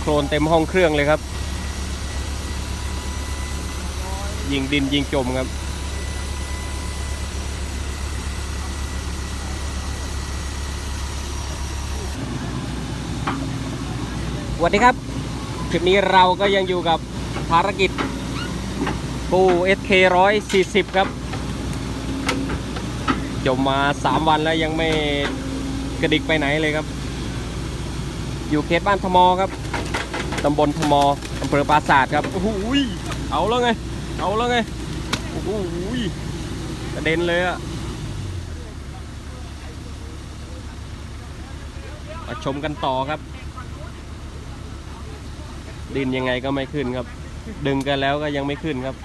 โคลนเต็มห้องเครื่องเลยครับ ยิงดินยิงจมครับสวัสดีครับคลิปนี้เราก็ยังอยู่กับภารกิจปู SK 140 ครับ จมมา 3 วันแล้วยังไม่กระดิกไปไหนเลยครับ อยู่เขตบ้านทมครับ ตำบลทมอำเภอปราศาสตร์ครับโอ้โหยเอาแล้วไง เอาแล้วไงโอ้โหยกระเด็นเลยอะมาชมกันต่อครับ ดินยังไงก็ไม่ขึ้นครับ ดึงกันแล้วก็ยังไม่ขึ้นครับ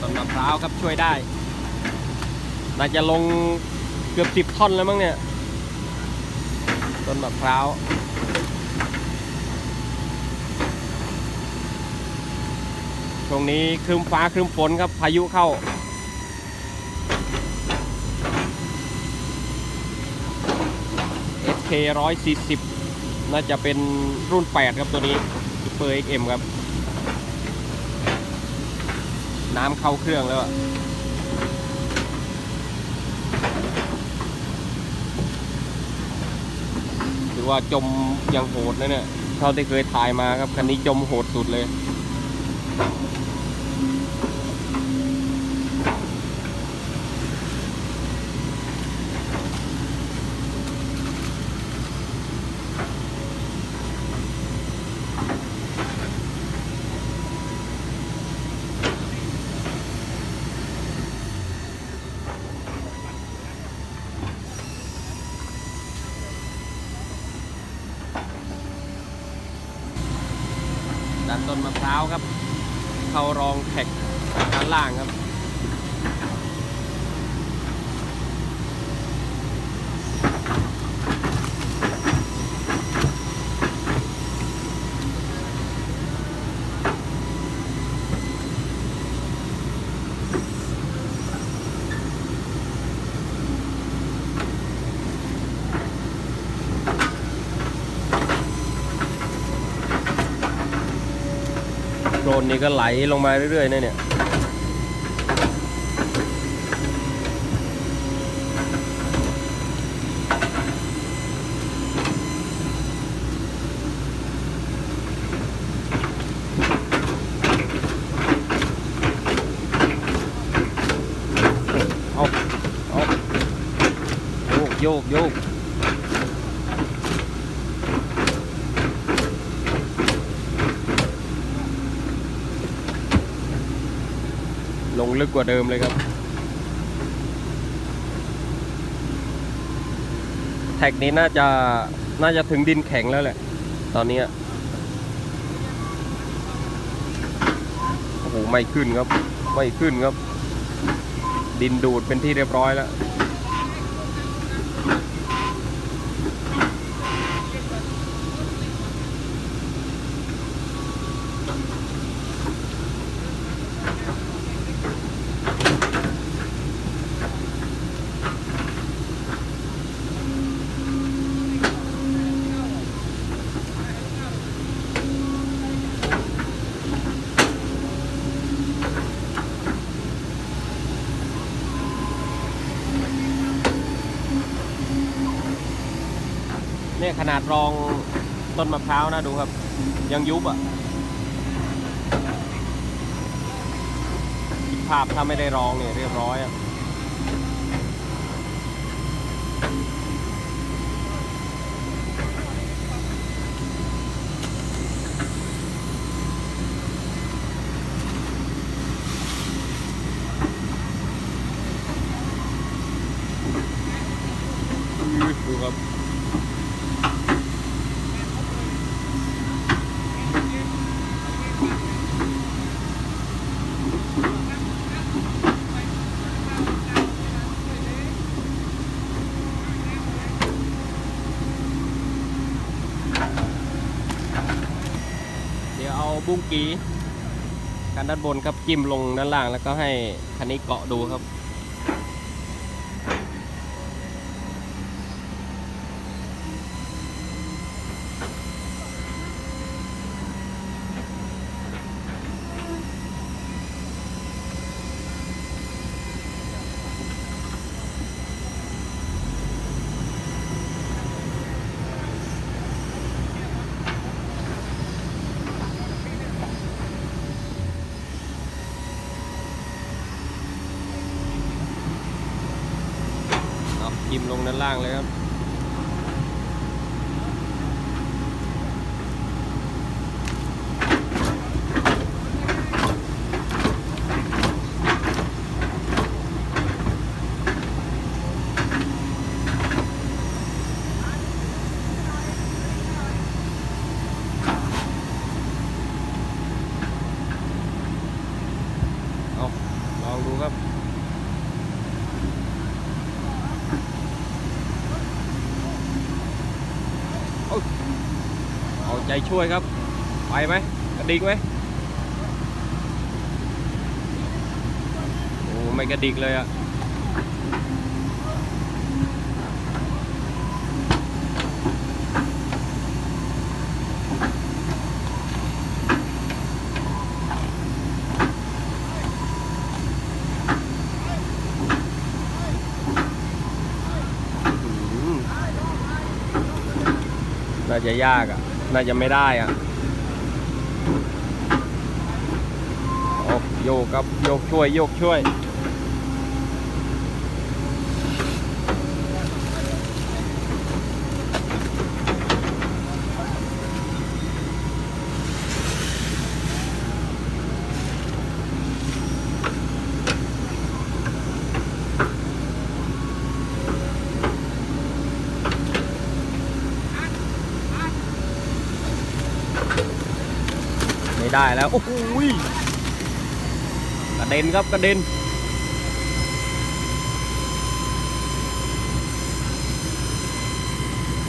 ต้นมะพร้าวครับช่วยได้ น่าจะลงเกือบสิบท่อนแล้วมั้งเนี่ย ต้นมะพร้าวช่วงนี้ครึมฟ้าครึมฝนครับพายุเข้า SK 140 น่าจะเป็นรุ่น 8 ครับตัวนี้ Super XM ครับ น้ำเข้าเครื่องแล้วถือว่าจมยังโหดนะเนี่ยเท่าที่เคยถ่ายมาครับ คันนี้จมโหดสุดเลย ต้นมะพร้าวครับ เขารองแท็กด้านล่างครับ โคลนนี่ก็ไหลลงมาเรื่อยๆนะเนี่ยเอาเอาโยกโยกโยก งลึกกว่าเดิมเลยครับ แท็กนี้น่าจะน่าจะถึงดินแข็งแล้วแหละ ตอนนี้โอ้โหไม่ขึ้นครับ ไม่ขึ้นครับ ดินดูดเป็นที่เรียบร้อยแล้ว เนี่ยขนาดรองต้นมะพร้าวนะดูครับ ยังยุบอะภาพถ้าไม่ได้รองเนี่ยเรียบร้อยอะ บุ้งกีการด้านบนครับจิ้มลงด้านล่างแล้วก็ให้คันนี้เกาะดูครับ เอาจิ้มลงด้านล่างเลยครับ เอาลองดูครับ เอาใจช่วยครับ ไปไหมกระดิกไหมโอ้ไม่กระดิกเลยอะน่าจะยากอะ น่าจะไม่ได้อะโอ้โยกครับโยกช่วยโยกช่วย ไม่ได้แล้ว โอ้โหยกระเด็นครับกระเด็น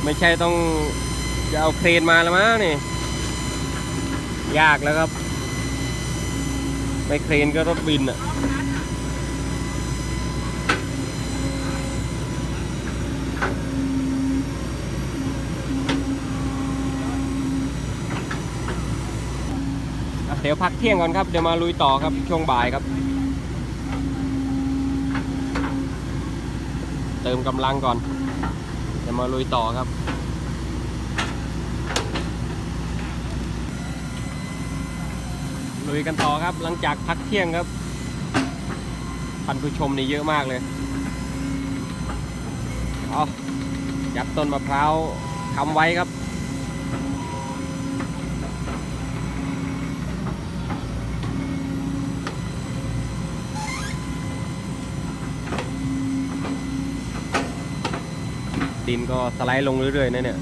ไม่ใช่ต้องจะเอาเครนมาแล้วมั้งนี่ ยากแล้วครับ ไม่เครนก็รถบินอะ เดี๋ยวพักเที่ยงก่อนครับ เดี๋ยวมาลุยต่อครับช่วงบ่ายครับ เติมกำลังก่อน เดี๋ยวมาลุยต่อครับลุยกันต่อครับหลังจากพักเที่ยงครับท่านผู้ชมนี่เยอะมากเลยเอายัดต้นมะพร้าวคำไว้ครับ ดินก็สไลด์ลงเรื่อยๆนะเนี่ย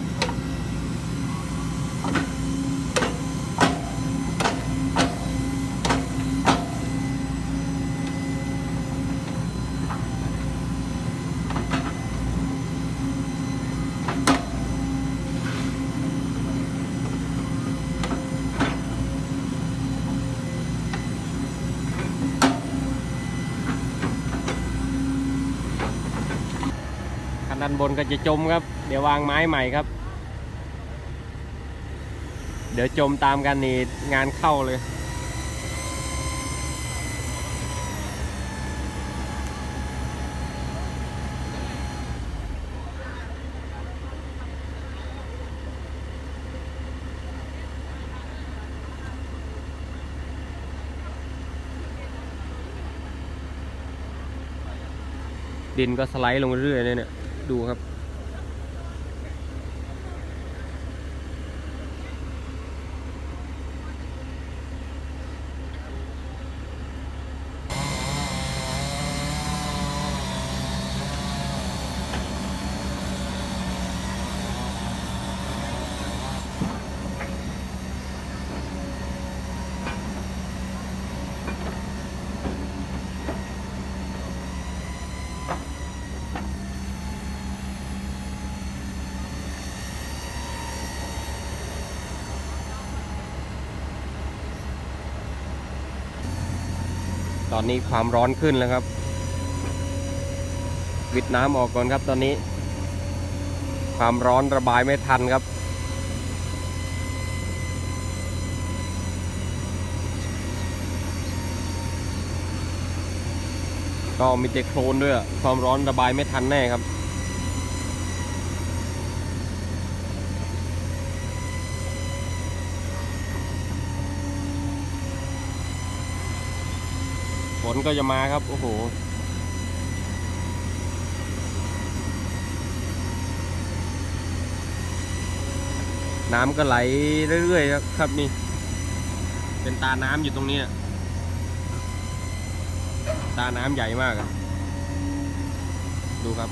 ด้านบนก็จะจมครับ เดี๋ยววางไม้ใหม่ครับ เดี๋ยวจมตามกันนี่งานเข้าเลยดินก็สไลด์ลงเรื่อยๆเลยเนี่ย ดูครับ ตอนนี้ความร้อนขึ้นแล้วครับ วิดน้ำออกก่อนครับตอนนี้ ความร้อนระบายไม่ทันครับ ก็มีแต่โคลนด้วย ความร้อนระบายไม่ทันแน่ครับ นก็จะมาครับ โอ้โห น้ำก็ไหลเรื่อยๆครับนี่ เป็นตาน้ำอยู่ตรงนี้อะตาน้ำใหญ่มาก ดูครับ